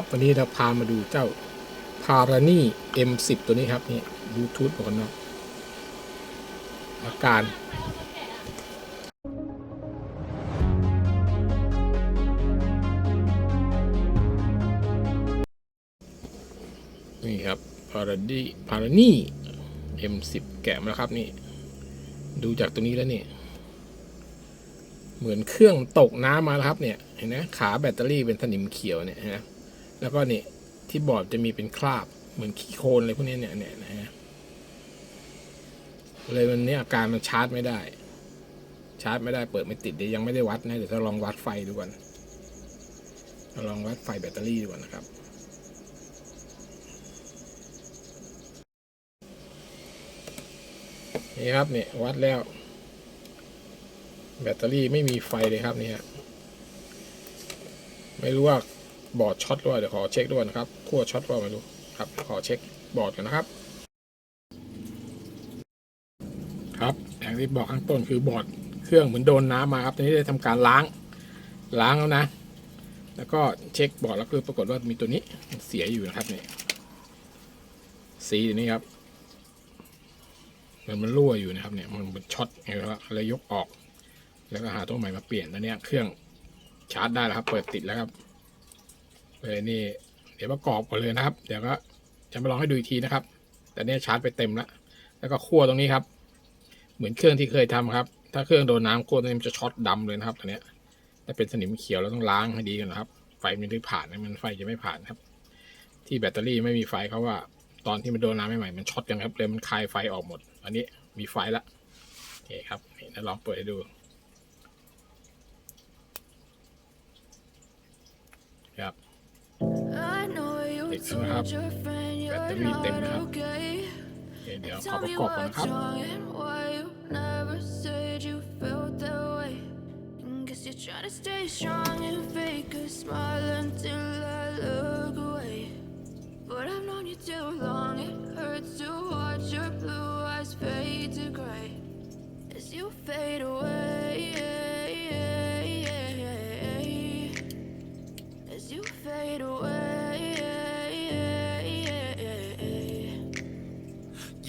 ครับ วันนี้เราพามาดูเจ้าพารานี่ M10 ตัวนี้ครับนี่บลูทูธบอกกันเนาะอาการนี่ครับพาราดีพารานี่ M10 แกะมาแล้วครับนี่ ดูจากตัวนี้แล้วนี่เหมือนเครื่องตกน้ำมาแล้วครับเนี่ยเห็นไหมขาแบตเตอรี่เป็นสนิมเขียวเนี่ยนไหม แล้วก็เนี่ยที่บอร์ดจะมีเป็นคราบ เหมือนขี้โคลนอะไรพวกนี้เนี่ยเนี่ยนะฮะเลยมันเนี่ยอาการมันชาร์จไม่ได้ ชาร์จไม่ได้เปิดไม่ติดเดี๋ยวยังไม่ได้วัดนะเดี๋ยวจะลองวัดไฟดูก่อนลองวัดไฟแบตเตอรี่ดูก่อนนะครับนี่ครับเนี่ยวัดแล้ว แบตเตอรี่ไม่มีไฟเลยครับเนี่ยไม่รู้ว่า บอร์ดช็อตหรือเดี๋ยวขอเช็คด้วยนะครับขั้วช็อตหรือเปล่าไม่รู้ครับ ขอเช็คบอร์ดกันนะครับ ครับอย่างที่บอกข้างต้นคือบอร์ดเครื่องเหมือนโดนน้ำมาครับตอนนี้ได้ทำการล้างล้างแล้วนะ แล้วก็เช็คบอร์ดแล้วคือปรากฏว่ามีตัวนี้เสียอยู่นะครับเนี่ยสีตัวนี้ครับมันมันรั่วอยู่นะครับเนี่ยมันมันช็อตไงแล้วเลยยกออก แล้วก็หาตัวใหม่มาเปลี่ยนตอนนี้เครื่องชาร์จได้แล้วครับ เปิดติดแล้วครับ เลยนี่ เดี๋ยวประกอบก่อนเลยนะครับ เดี๋ยวก็จะมาลองให้ดูอีกทีนะครับ แต่เนี่ยชาร์จไปเต็มแล้วแล้วก็ขั้วตรงนี้ครับ เหมือนเครื่องที่เคยทำครับ ถ้าเครื่องโดนน้ำขั้วตรงนี้มันจะช็อตดำเลยนะครับตอนเนี้ยถ้าเป็นสนิมเขียวเราต้องล้างให้ดีกันนะครับ ไฟมันถึงผ่านนะมันไฟจะไม่ผ่านครับ ที่แบตเตอรี่ไม่มีไฟเขาว่า ตอนที่มันโดนน้ำใหม่ๆมันช็อตกันครับเลยมันคายไฟออกหมด อันนี้มีไฟละโอเคครับนี่ลองเปิดให้ดู know you It's told gonna your friend you're battery not dim now. okay. โอเคเดี๋ยวขอ Tell ประ me กอบก่อนนะ what's ครับ wrong and why you never said you felt that way. And guess you're trying to stay strong and fake a smile until I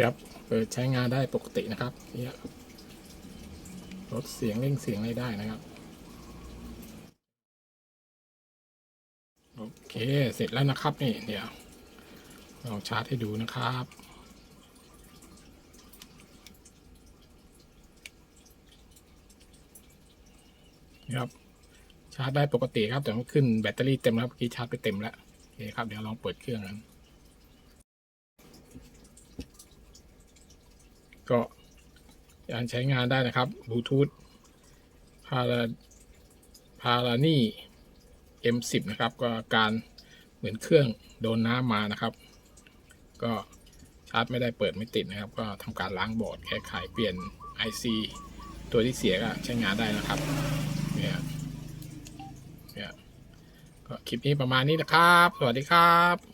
ครับเปิดใช้งานได้ปกตินะครับเนี่ยลดเสียงเร่งเสียงอะไรได้นะครับ โอเค เสร็จแล้วนะครับนี่เดี๋ยวลองชาร์จให้ดูนะครับนี่ครับ ชาร์จได้ปกติครับ แต่มันขึ้นแบตเตอรี่เต็มแล้วเมื่อกี้ชาร์จไปเต็มแล้ว โอเคครับ เดี๋ยวลองเปิดเครื่องกัน ก็การใช้งานได้นะครับบลูทูธพาราพารานี่ M10 นะครับ ก็การเหมือนเครื่องโดนน้ำมานะครับ ก็ชาร์จไม่ได้เปิดไม่ติดนะครับ ก็ทำการล้างบอร์ดแก้ไขเปลี่ยน IC ตัวที่เสียก็ใช้งานได้นะครับเนี่ยเนี่ยก็คลิปนี้ประมาณนี้นะครับ สวัสดีครับ